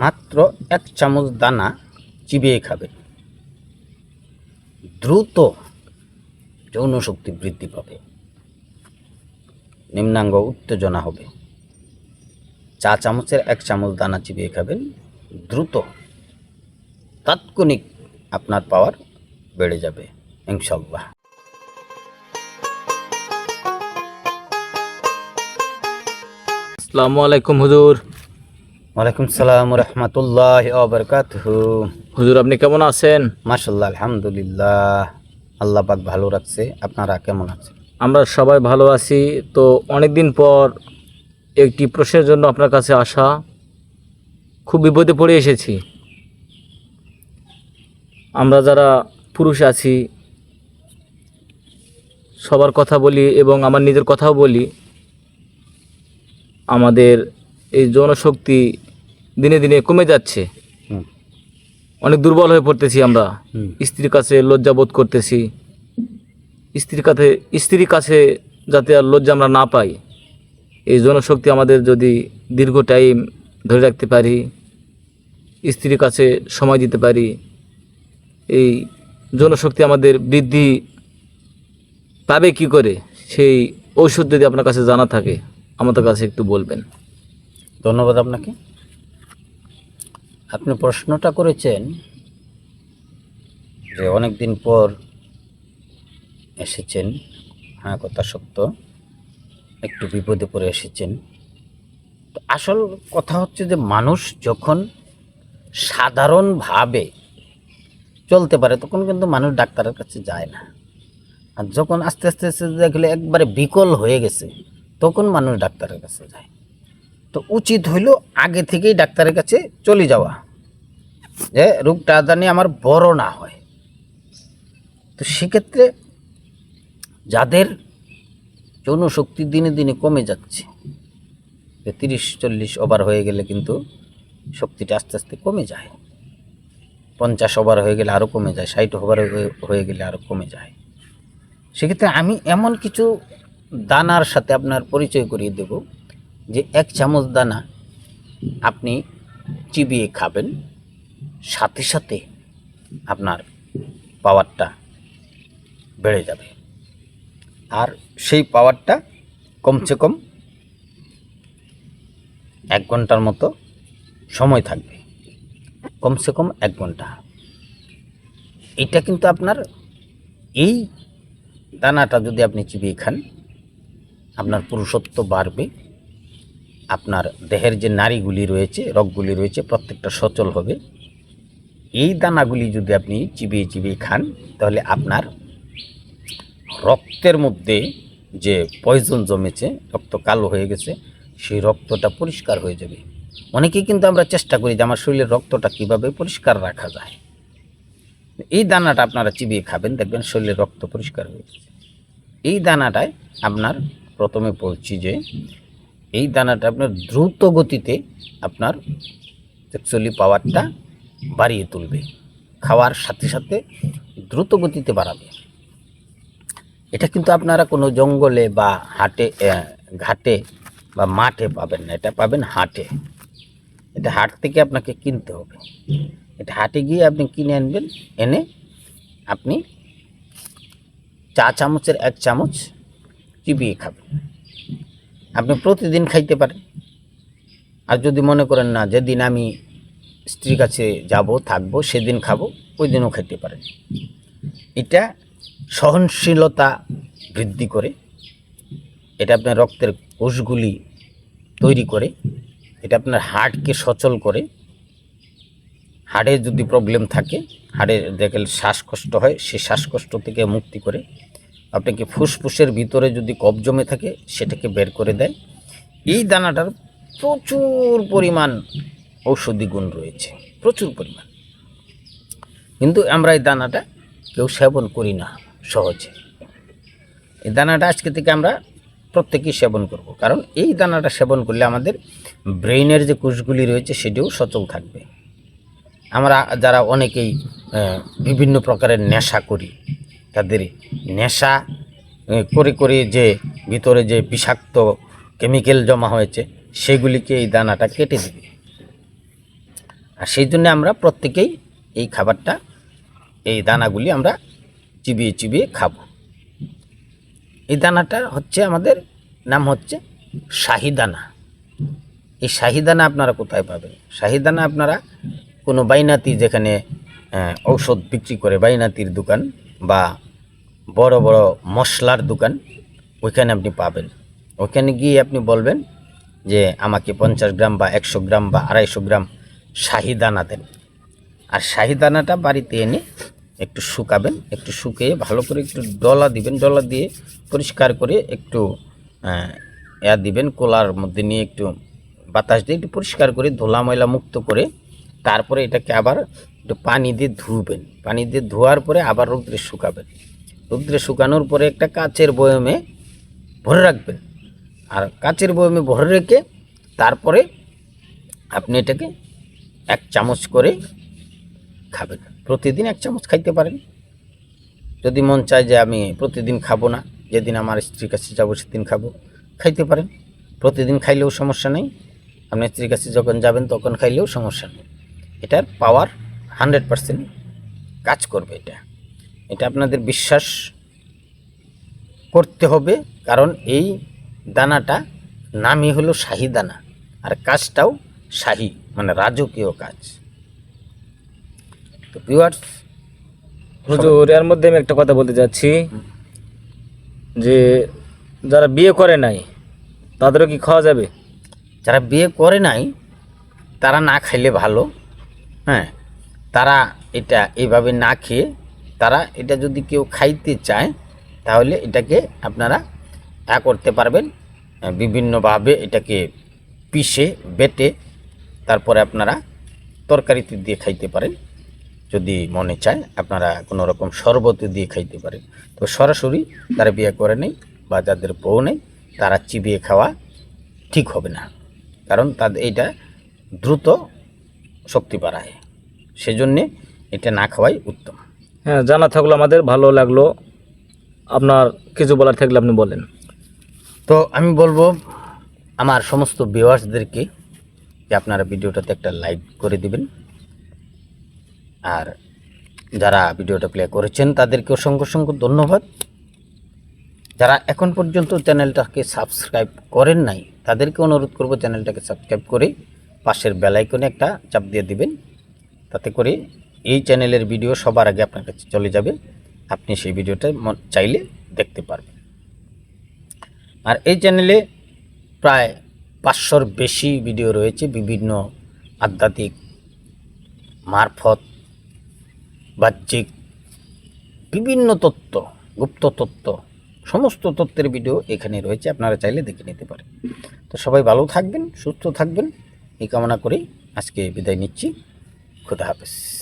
মাত্র এক চামচ দানা চিবিয়ে খাবেন দ্রুত যৌন শক্তি বৃদ্ধি পাবে। নিম্নাঙ্গ উত্তেজনা হবে। চা চামচের এক চামচ দানা চিবিয়ে খাবেন। দ্রুত তাৎক্ষণিক আপনার পাওয়ার বেড়ে যাবে ইনশাল্লাহ আসসালামু আলাইকুম হুজুর। ওয়ালাইকুম সালাম রহমতুল্লাহ বরকাত হুজুর আপনি কেমন আছেন? মাসাল্লাহ আলহামদুলিল্লাহ। আল্লাহ পাক ভালো রাখছে। আপনারা কেমন আছেন? আমরা সবাই ভালো আছি। তো অনেক দিন পর একটি প্রশ্নের জন্য আপনার কাছে আসা খুব বিপদে পড়ে এসেছি। আমরা যারা পুরুষ আছি সবার কথা বলি এবং আমার নিজের কথাও বলি আমাদের এই জনশক্তি দিনে দিনে কমে যাচ্ছে। অনেক দুর্বল হয়ে পড়তেছি আমরা। স্ত্রীর কাছে লজ্জা বোধ করতেছি। স্ত্রীর কাছে স্ত্রীর কাছে যাতে আর লজ্জা আমরা না পাই। এই জনশক্তি আমাদের যদি দীর্ঘ টাইম ধরে রাখতে পারি স্ত্রীর কাছে সময় দিতে পারি এই জনশক্তি আমাদের বৃদ্ধি পাবে কি করে? সেই ঔষধ যদি আপনার কাছে জানা থাকে আমাদের কাছে একটু বলবেন। ধন্যবাদ আপনাকে। আপনি প্রশ্নটা করেছেন যে অনেক দিন পর এসেছেন। হ্যাঁ কথা সত্য। একটু বিপদে পড়ে এসেছেন। তো আসল কথা হচ্ছে যে মানুষ যখন সাধারণভাবে চলতে পারে, তখন কিন্তু মানুষ ডাক্তারের কাছে যায় না। আর যখন আস্তে আস্তে আস্তে দেখলে একবারে বিকল হয়ে গেছে, তখন মানুষ ডাক্তারের কাছে যায়। তো উচিত হইল আগে থেকেই ডাক্তারের কাছে চলে যাওয়া, যে রোগটা জানি আমার বড় না হয়। তো সেক্ষেত্রে যাদের যৌন শক্তি দিনে দিনে কমে যাচ্ছে তিরিশ, চল্লিশ ওভার হয়ে গেলে কিন্তু শক্তিটা আস্তে আস্তে কমে যায়। পঞ্চাশ ওভার হয়ে গেলে আরও কমে যায়, ষাট ওভার হয়ে- হয়ে গেলে আরও কমে যায়। সেক্ষেত্রে আমি এমন কিছু দানার সাথে আপনার পরিচয় করিয়ে দেব। যে এক চামচ দানা আপনি চিবিয়ে খাবেন, সাথে সাথে আপনার পাওয়ারটা বেড়ে যাবে। আর সেই পাওয়ারটা কমসে কম এক ঘণ্টার মতো সময় থাকবে। কমসে কম এক ঘণ্টা। এটা কিন্তু আপনার এই দানাটা যদি আপনি চিবিয়ে খান, আপনার পুরুষত্ব বাড়বে। আপনার দেহের যে নারীগুলি রয়েছে, রগগুলি রয়েছে, প্রত্যেকটা সচল হবে। এই দানাগুলি যদি আপনি চিবিয়ে চিবিয়ে খান, তাহলে আপনার রক্তের মধ্যে যে পয়জন জমেছে, রক্ত কালো হয়ে গেছে, সেই রক্তটা পরিষ্কার হয়ে যাবে। অনেকেই কিন্তু আমরা চেষ্টা করি যে আমার শরীরের রক্তটা কীভাবে পরিষ্কার রাখা যায়। এই দানাটা আপনারা চিবিয়ে খাবেন, দেখবেন শরীরের রক্ত পরিষ্কার হয়ে গেছে। এই দানাটায় আপনার প্রথমে বলছি যে এই দানাটা আপনার দ্রুত গতিতে আপনার অ্যাকচুয়ালি পাওয়ারটা বাড়িয়ে তুলবে, খাওয়ার সাথে সাথে দ্রুত গতিতে বাড়াবে। এটা কিন্তু আপনারা কোনো জঙ্গলে বা হাটে ঘাটে বা মাঠে পাবেন না, এটা পাবেন হাটে। এটা হাট থেকে আপনাকে কিনতে হবে। এটা হাটে গিয়ে আপনি কিনে আনবেন, এনে আপনি চা চামচের এক চামচ চিবিয়ে খাবেন। আপনি প্রতিদিন খাইতে পারেন। আর যদি মনে করেন না, যেদিন আমি স্ত্রীর কাছে যাব, থাকব, সেদিন খাব ওই দিনও খাইতে পারেন। এটা সহনশীলতা বৃদ্ধি করে, এটা আপনার রক্তের কোষগুলি তৈরি করে, এটা আপনার হার্টকে সচল করে, হাড়ে যদি প্রবলেম থাকে, হাড়ে দেখেন শ্বাসকষ্ট হয় সেই শ্বাসকষ্ট থেকে মুক্তি করে আপনাকে ফুসফুসের ভিতরে যদি কফ জমে থাকে, সেটাকে বের করে দেয়। এই দানাটার প্রচুর পরিমাণ ঔষধি গুণ রয়েছে, প্রচুর পরিমাণ। কিন্তু আমরা এই দানাটা কেউ সেবন করি না সহজে। এই দানাটা আজকে থেকে আমরা প্রত্যেকেই সেবন করব, কারণ এই দানাটা সেবন করলে আমাদের ব্রেইনের যে কোষগুলি রয়েছে, সেটিও সচল থাকবে। আমরা যারা অনেকেই বিভিন্ন প্রকারের নেশা করি তাদের নেশা করে করে যে ভিতরে যে বিষাক্ত কেমিক্যাল জমা হয়েছে, সেগুলিকে এই দানাটা কেটে দিবে। আর সেই জন্য আমরা প্রত্যেকেই এই খাবারটা, এই দানাগুলি আমরা চিবিয়ে চিবিয়ে খাব। এই দানাটা হচ্ছে আমাদের নাম হচ্ছে শাহিদানা। এই শাহিদানা আপনারা কোথায় পাবেন? শাহিদানা আপনারা কোনো বাইনাতি যেখানে ঔষধ বিক্রি করে, বাইনাতির দোকান বা বড় বড় মশলার দোকান, ওইখানে আপনি পাবেন। ওইখানে গিয়ে আপনি বলবেন যে আমাকে পঞ্চাশ গ্রাম বা একশো গ্রাম বা আড়াইশো গ্রাম শাহিদানা দেন আর শাহিদানাটা বাড়িতে এনে একটু শুকাবেন, একটু শুকিয়ে ভালো করে একটু ডলা দিবেন, ডলা দিয়ে পরিষ্কার করে একটু ইয়া দিবেন, কোলার মধ্যে নিয়ে একটু বাতাস দিয়ে একটু পরিষ্কার করে ধোলা ময়লা মুক্ত করে তারপরে এটাকে আবার একটু পানি দিয়ে ধুবেন। পানি দিয়ে ধোয়ার পরে আবার রৌদ্রে শুকাবেন। রৌদ্রে শুকানোর পরে একটা কাচের বয়মে ভরে রাখবেন। আর কাচের বয়মে ভরে রেখে তারপরে আপনি এটাকে এক চামচ করে খাবেন। প্রতিদিন এক চামচ খাইতে পারেন। যদি মন চায় যে আমি প্রতিদিন খাব না, যেদিন আমার স্ত্রীর কাছে যাব সেদিন খাব, খাইতে পারেন। প্রতিদিন খাইলেও সমস্যা নেই। আপনার স্ত্রীর কাছে যখন যাবেন তখন খাইলেও সমস্যা নেই। এটার পাওয়ার হান্ড্রেড পারসেন্ট কাজ করবে এটা। এটা আপনাদের বিশ্বাস করতে হবে কারণ এই দানাটা নামই হলো শাহি দানা আর কাজটাও শাহি মানে রাজকীয় কাজ। তো ভিউয়ার্স হুজুর এর মধ্যে আমি একটা কথা বলতে চাচ্ছি যে যারা বিয়ে করে নাই তাদেরও কি খাওয়া যাবে? যারা বিয়ে করে নাই তারা না খাইলে ভালো হ্যাঁ? তারা এটা এইভাবে না খেয়ে তারা এটা যদি কেউ খাইতে চায়, তাহলে এটাকে আপনারা এ করতে পারবেন। বিভিন্নভাবে এটাকে পিষে, বেটে, তারপরে আপনারা তরকারিতে দিয়ে খাইতে পারেন। যদি মনে চায়, আপনারা কোনো রকম শরবত দিয়ে খাইতে পারেন। তো সরাসরি তারা বিয়ে করে নেই বা যাদের বউ নেই, তারা চিবিয়ে খাওয়া ঠিক হবে না। কারণ তাদের এইটা দ্রুত শক্তি বাড়ায়। সেজন্যে এটা না খাওয়াই উত্তম। হ্যাঁ জানা থাকল আমাদের, ভালো লাগল। আপনার কিছু বলার থাকলে আপনি বলেন। তো আমি বলব, আমার সমস্ত ভিউয়ার্সদেরকে যে আপনারা ভিডিওটাতে একটা লাইক করে দিবেন। আর যারা ভিডিওটা প্লে করেছেন, তাদেরকে অসংখ্য অসংখ্য ধন্যবাদ। যারা এখন পর্যন্ত চ্যানেলটাকে সাবস্ক্রাইব করেন নাই, তাদেরকে অনুরোধ করব চ্যানেলটাকে সাবস্ক্রাইব করে পাশের বেলাইকনে একটা চাপ দিয়ে দিবেন। তাতে করে এই চ্যানেলের ভিডিও সবার আগে আপনার কাছে চলে যাবে। আপনি সেই ভিডিওটা চাইলে দেখতে পারবেন। আর এই চ্যানেলে প্রায় পাঁচশোর বেশি ভিডিও রয়েছে, বিভিন্ন আধ্যাত্মিক মারফত, বাহ্যিক, বিভিন্ন তত্ত্ব, গুপ্ত তত্ত্ব, সমস্ত তত্ত্বের ভিডিও এখানে রয়েছে, আপনারা চাইলে দেখে নিতে পারেন। তো সবাই ভালো থাকবেন, সুস্থ থাকবেন, এই কামনা করেই আজকে বিদায় নিচ্ছি। খুদা হাফেজ।